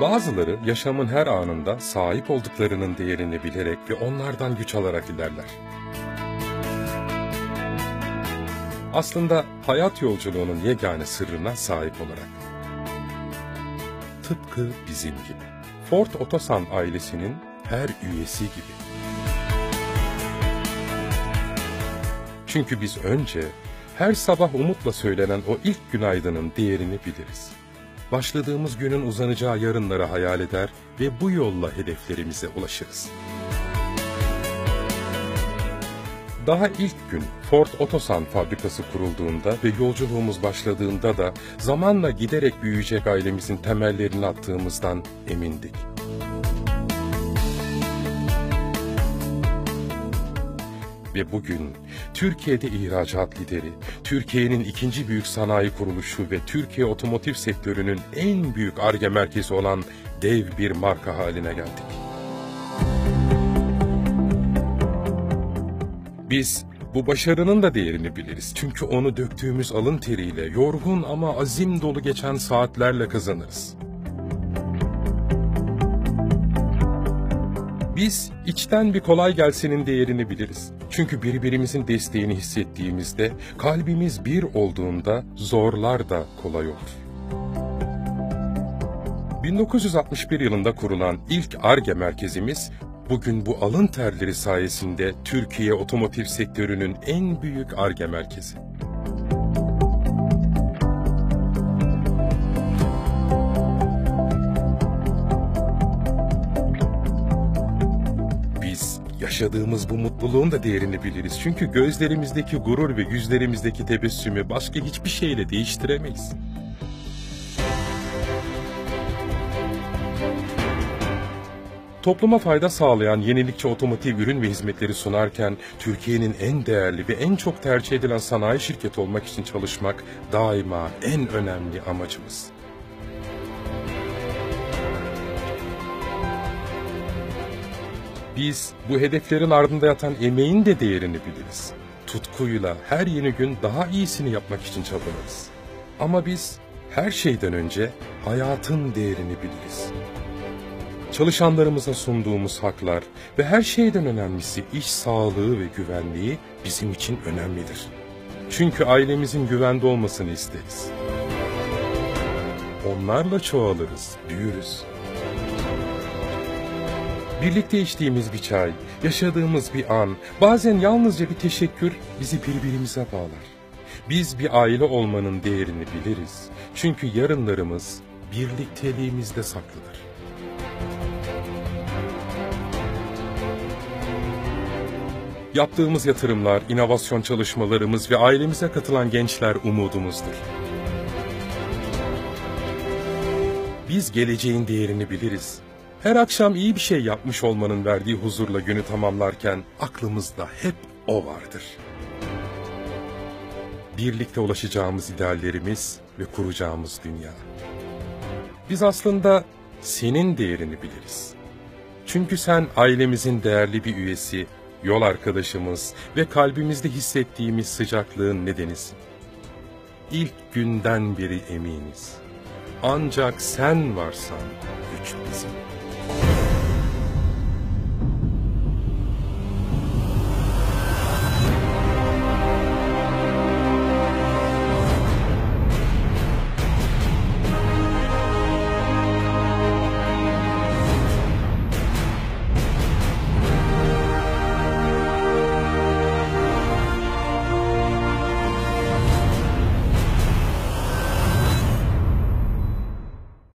Bazıları yaşamın her anında sahip olduklarının değerini bilerek ve onlardan güç alarak ilerler. Aslında hayat yolculuğunun yegane sırrına sahip olarak. Tıpkı bizim gibi. Ford Otosan ailesinin her üyesi gibi. Çünkü biz önce her sabah umutla söylenen o ilk günaydının değerini biliriz. Başladığımız günün uzanacağı yarınları hayal eder ve bu yolla hedeflerimize ulaşırız. Daha ilk gün Ford Otosan fabrikası kurulduğunda ve yolculuğumuz başladığında da zamanla giderek büyüyecek ailemizin temellerini attığımızdan emindik. Ve bugün Türkiye'de ihracat lideri, Türkiye'nin ikinci büyük sanayi kuruluşu ve Türkiye otomotiv sektörünün en büyük arge merkezi olan dev bir marka haline geldik. Biz bu başarının da değerini biliriz. Çünkü onu döktüğümüz alın teriyle, yorgun ama azim dolu geçen saatlerle kazanırız. Biz içten bir kolay gelsenin değerini biliriz. Çünkü birbirimizin desteğini hissettiğimizde, kalbimiz bir olduğunda zorlar da kolay olur. 1961 yılında kurulan ilk ARGE merkezimiz, bugün bu alın terleri sayesinde Türkiye otomotiv sektörünün en büyük ARGE merkezi. Yaşadığımız bu mutluluğun da değerini biliriz. Çünkü gözlerimizdeki gurur ve yüzlerimizdeki tebessümü başka hiçbir şeyle değiştiremeyiz. Topluma fayda sağlayan yenilikçi otomotiv ürün ve hizmetleri sunarken Türkiye'nin en değerli ve en çok tercih edilen sanayi şirketi olmak için çalışmak daima en önemli amacımız. Biz bu hedeflerin ardında yatan emeğin de değerini biliriz. Tutkuyla her yeni gün daha iyisini yapmak için çabalarız. Ama biz her şeyden önce hayatın değerini biliriz. Çalışanlarımıza sunduğumuz haklar ve her şeyden önemlisi iş sağlığı ve güvenliği bizim için önemlidir. Çünkü ailemizin güvende olmasını isteriz. Onlarla çoğalırız, büyürüz. Birlikte içtiğimiz bir çay, yaşadığımız bir an, bazen yalnızca bir teşekkür bizi birbirimize bağlar. Biz bir aile olmanın değerini biliriz. Çünkü yarınlarımız birlikteliğimizde saklıdır. Yaptığımız yatırımlar, inovasyon çalışmalarımız ve ailemize katılan gençler umudumuzdur. Biz geleceğin değerini biliriz. Her akşam iyi bir şey yapmış olmanın verdiği huzurla günü tamamlarken aklımızda hep o vardır. Birlikte ulaşacağımız ideallerimiz ve kuracağımız dünya. Biz aslında senin değerini biliriz. Çünkü sen ailemizin değerli bir üyesi, yol arkadaşımız ve kalbimizde hissettiğimiz sıcaklığın nedenisin. İlk günden beri eminiz. Ancak sen varsan güç bizim.